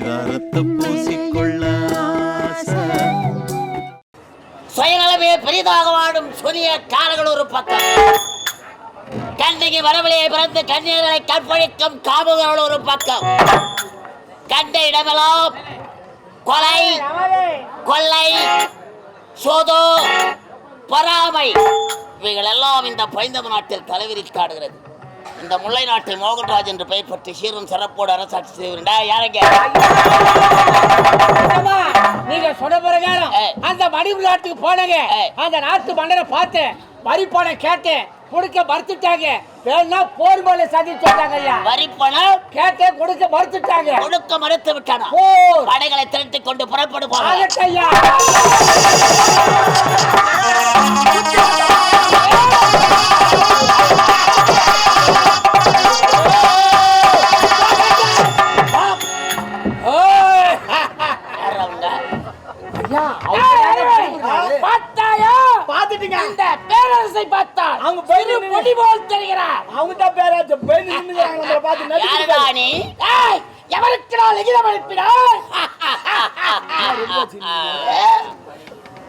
பரிதாரத்தை பூசிக்கொள்ள சுயநலமே பெரிதாக வாடும் சொரிய காலங்கள் ஒரு பக்கம். கண்ணைக்கு வரவிலே பிறந்து கண்ணீர்களை கற்பழிக்கும் காமுகர்கள் ஒரு பக்கம். கண்ட இடமெல்லாம் கொலை கொள்ளை சோதோ பொறாமை இவைகளெல்லாம் இந்த பைந்தம நாட்டில் தலைவிரித்தாடுகிறது இந்த முல்லை நாட்டில் மோகன்ராஜ் என்று பெயர் பெற்று சீரும் சிறப்போடு அரசாட்சி செய்வா யாரங்க? அம்மா, நீங்க சொன்ன பிரகாரம். அந்த மணிப்பு நாட்டுக்கு போனங்க. அந்த நாட்டு மன்னரை பார்த்தேன். வரி பணம் கேட்டேன். கொடுக்க மறுத்துட்டாங்க. வேணா போர் மேல சதி சொல்றாங்க ஐயா. வரி பணம் கேட்டேன் கொடுக்க மறுத்துட்டாங்க. கொடுக்க மறுத்து விட்டானா? போர். படைகளை திரட்டிக் கொண்டு புறப்படுவாங்க ஆகட்டும் ஐயா.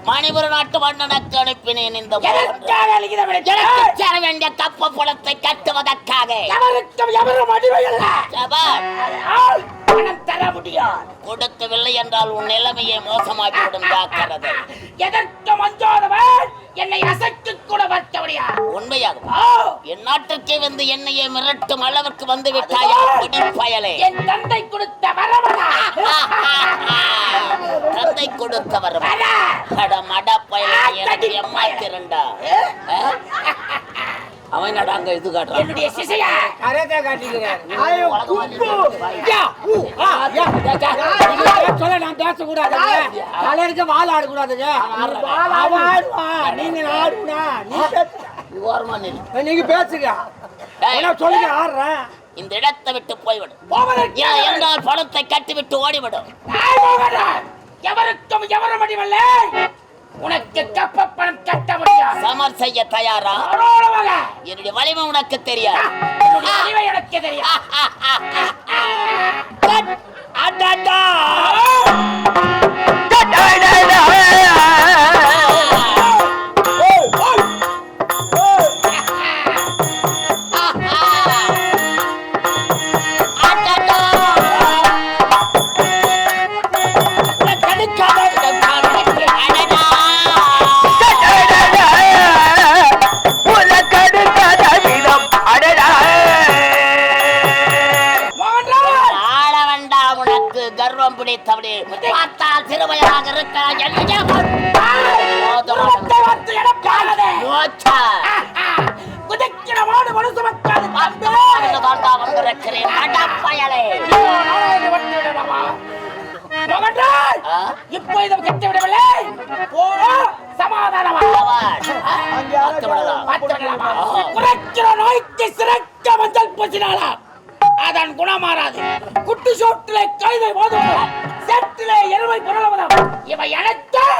மணிபுர நாட்டு மன்னனுக்கு அனுப்பினேன் இந்த சேர வேண்டிய கப்ப புலத்தை கட்டுவதற்காக. எவருக்கும் எவரும் அடிமையல்ல ஜபார், ஆனால் பணம் தர முடியாது. கொடுக்கவில்லை என்றால் உன் நிலைமையை மோசமாக்கிவிடும் ஜாக்கிரதை. எதற்கும் அஞ்சாதவன் என்னை அசைக்கு கூட பார்க்க முடியாது உண்மையாகும். என் நாட்டிற்கே வந்து என்னையே மிரட்டும் அளவிற்கு வந்து விட்டாயா பயலே என் தந்தை கொடுத்த வரவனா? தந்தை கொடுத்தவர் அட மட பயலே எனக்கு ஏமாத்திரண்டா அவன் என்னடா அங்க இது காட்டுறான். என்னுடைய சிசையா? காட்டிக்கிறார். ஊ, ஆ, சொல்ல நான் பேசக்கூடாதுங்க. தலையருக்கு வால் ஆடக்கூடாதுங்க. அவன் ஆடுவான், நீங்க ஆடுனா, நீ பேசு. நீ ஓரமா நில்லு. நீங்க பேசுங்க. என்ன சொல்லுங்க ஆடுறேன். இந்த இடத்தை விட்டு போய்விடு. போவதற்கு ஏன் என்றால் பணத்தை கட்டிவிட்டு ஓடிவிடும். எவருக்கும் எவரும் அடிமல்ல உனக்கு கப்ப பணம் கட்ட முடியாது சமர் செய்ய தயாரா. என்னுடைய வலிமை உனக்கு தெரியாது எனக்கு. அடடா. அடடா. இப்போ இதை கட்டி விடவில்லை போடா சமாதானமா அவன். பார்த்து விடலாம். பார்த்து விடலாமா? ஆ. குறைக்கிற நோய்க்கு சிறக்க மஞ்சள் பூசினாலாம் அதன் குணம் மாறாது குட்டு சோட்டிலே கைதை மோதுவதும் செட்டிலே எருமை புரளுவதும். இவை அனைத்தும்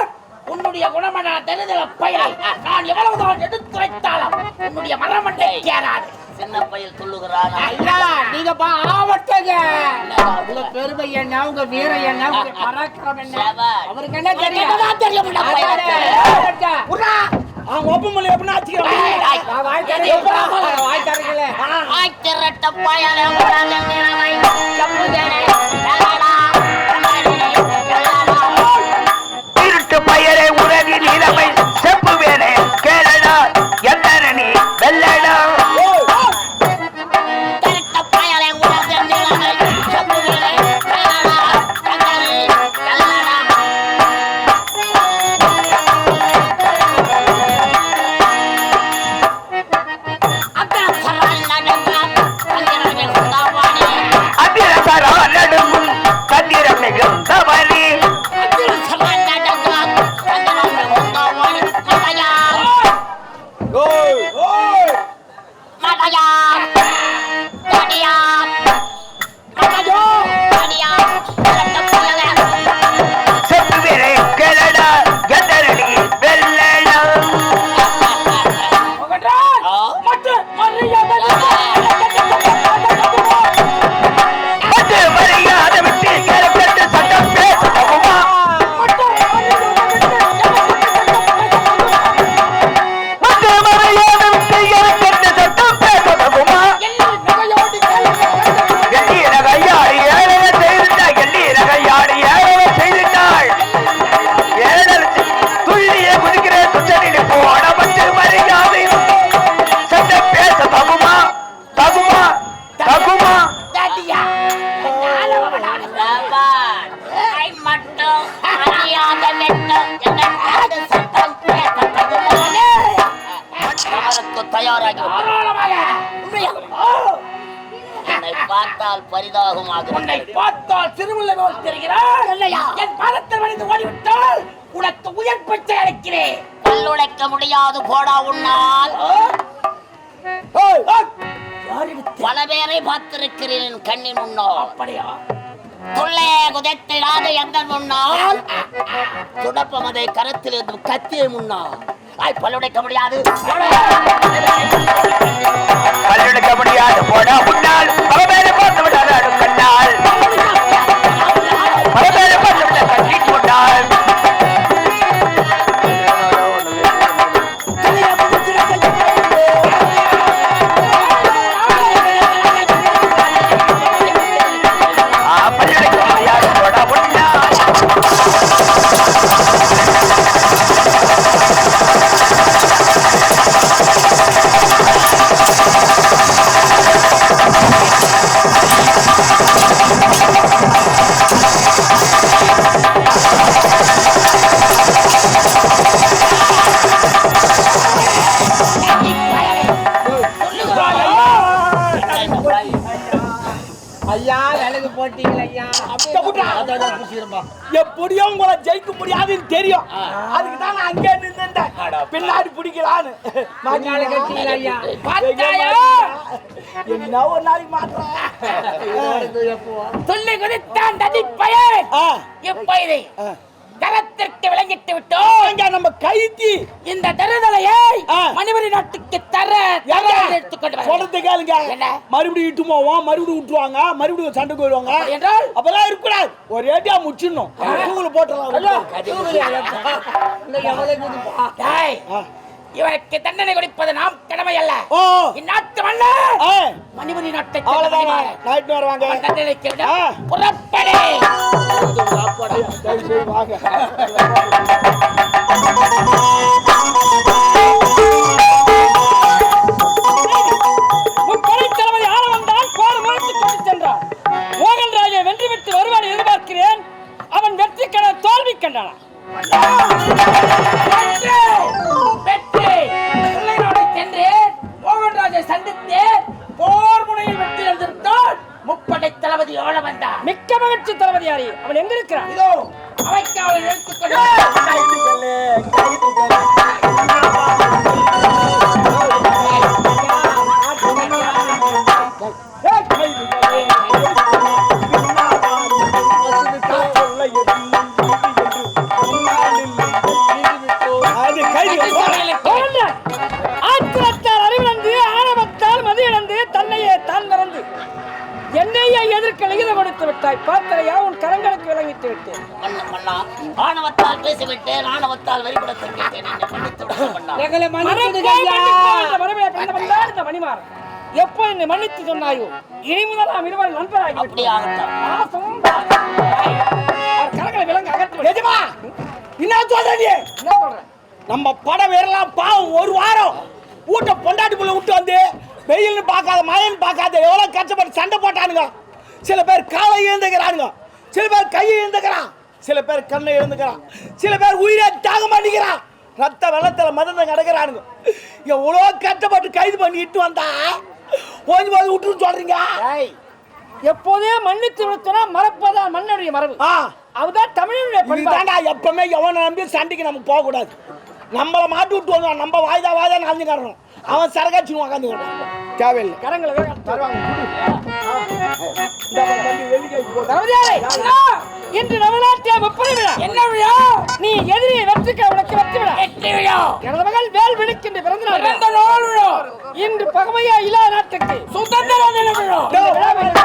உன்னுடைய குணமன தெரிதல பயிரை நான் எவ்வளவுதான் எடுத்து வைத்தாலும் உன்னுடைய மரமண்டை கேராது சின்ன சொல்லுகிறான்? ஐயா நீங்க பா ஆவட்டங்க. உங்க பெருமை என்ன? உங்க வீரம் என்ன? உங்க பராக்கிரம் என்ன. அவருக்கு என்ன தெரியும்? அவங்க ஒப்புமொழி எப்படின்னா ஏய், நான் வாய் தரேன் ஓ, என்னை பார்த்தால் பரிதாபமாக உன்னை. பார்த்தால் தெரிகிறாய்! இல்லையா? என் பாதத்தில் வழிந்து ஓடிவிட்டால் உனக்கு உயர் பிச்சை அளிக்கிறேன். பல்லுடைக்க முடியாது போடா உன்னால்? பல பேரை பார்த்திருக்கிறேன் கண்ணின் முன்னால் அப்படியா? துள்ளே குதைத்திடாத எந்த முன்னால் துடப்பமதை கரத்தில் கத்தியை முன்னால் பல்லுடைக்க முடியாது. பல்லுடைக்க முடியாது. போட முன்னால் எப்படியோ உங்களை ஜெயிக்க முடியாதுன்னு தெரியும். அதுக்கு தான் நான் அங்கே நின்னுட்டேன் பின்னாடி பிடிக்கலான்னு? என்ன ஒரு நாளைக்கு மாற்றேன் சொல்லி குதித்தான் தடி பயன். இப்ப இதை தரத்திற்கு விளங்கிட்டு விட்டோம். நம்ம கைத்தி. இந்த தருதலையை மணிமணி நாட்டுக்கு தர எடுத்துக்கொண்டு சொல்றது கேளுங்க? மறுபடியும் இட்டு போவோம் மறுபடியும் விட்டுருவாங்க மறுபடியும் சண்டைக்கு வருவாங்க. என்றால்? அப்பெல்லாம் இருக்கக்கூடாது. ஒரு ஏட்டியா முடிச்சிடணும். தூக்குல போட்டுடலாம். இவனுக்கு தண்டனை கொடுப்பது நாம் கடமை அல்ல. இந்நாட்டு மன்னர். மணிமணி நாட்டை அவ்வளவுதான் வருவாங்க ஆ. புறப்படு. தயவு செய்து வாங்க முப்படை வென்றுவிட்டு வருவான் எதிர்பார்க்கிறேன். அவன் வெற்றி கண தோல்வி கண்டானா அவைக்கு அவளை எடுத்துக்கொண்டு அது கைது என்னையே எதிர்க்க லிகிதம் கொடுத்து விட்டாய். பார்த்தலையா உன் கரங்களுக்கு விளங்கிட்டு விட்டேன். மன்னா மன்னா ஆணவத்தால் பேசிவிட்டேன் ஆணவத்தால் வரிபடத்தை மணிமாறன். எப்போ என்னை மன்னித்து சொன்னாயோ? இனி முதல் நாம் இருவர் நண்பராகி அவர் கரங்களை விலங்கு அகற்றி. எஜமா என்ன சொல்ற நீ? என்ன சொல்றேன் நம்ம படம் வேறலாம் பாவம் ஒரு வாரம் வீட்டை பொண்டாட்டிக்குள்ள விட்டு வந்து வெயில்னு பார்க்காத மழைன்னு பார்க்காத எவ்வளோ கஷ்டப்பட்டு சண்டை போட்டானுங்க. சில பேர் காலை எழுந்துக்கிறானுங்க சில பேர் கையை எழுந்துக்கிறான் சில பேர் கண்ணை எழுந்துக்கிறான் சில பேர் உயிரை தாங்க மாட்டேங்கிறான் ரத்த வெள்ளத்தில் மதந்த கிடக்கிறானுங்க எவ்வளோ கஷ்டப்பட்டு கைது பண்ணி இட்டு வந்தா? கொஞ்சம் போது விட்டுன்னு சொல்றீங்க? எப்போதே மன்னித்து விடுத்தனா மறப்பதா மன்னருடைய மரபு? ஆ. அதுதான் தமிழனுடைய பண்பாடு. எப்பவுமே எவனை நம்பி சண்டைக்கு நம்ம போகக்கூடாது. நம்மளை மாட்டி விட்டு வந்தோம் நம்ம வாய்தா வாய்தா நாலஞ்சு காரணம் அவன் சரகாச்சு உட்காந்து தேவையில்லை. கரங்களை இன்று நவநாட்டிய முப்பது விழா என்ன விழா? நீ எதிரியை வெற்றிக்க உனக்கு வெற்றி விழா வெற்றி விழா. எனது மகள் வேல் விழுக்கின்ற பிறந்த நாள். பிறந்த நாள் விழா. இன்று பகமையா இல்லா நாட்டுக்கு. சுதந்திர தின விழா. இந்த விழாவில்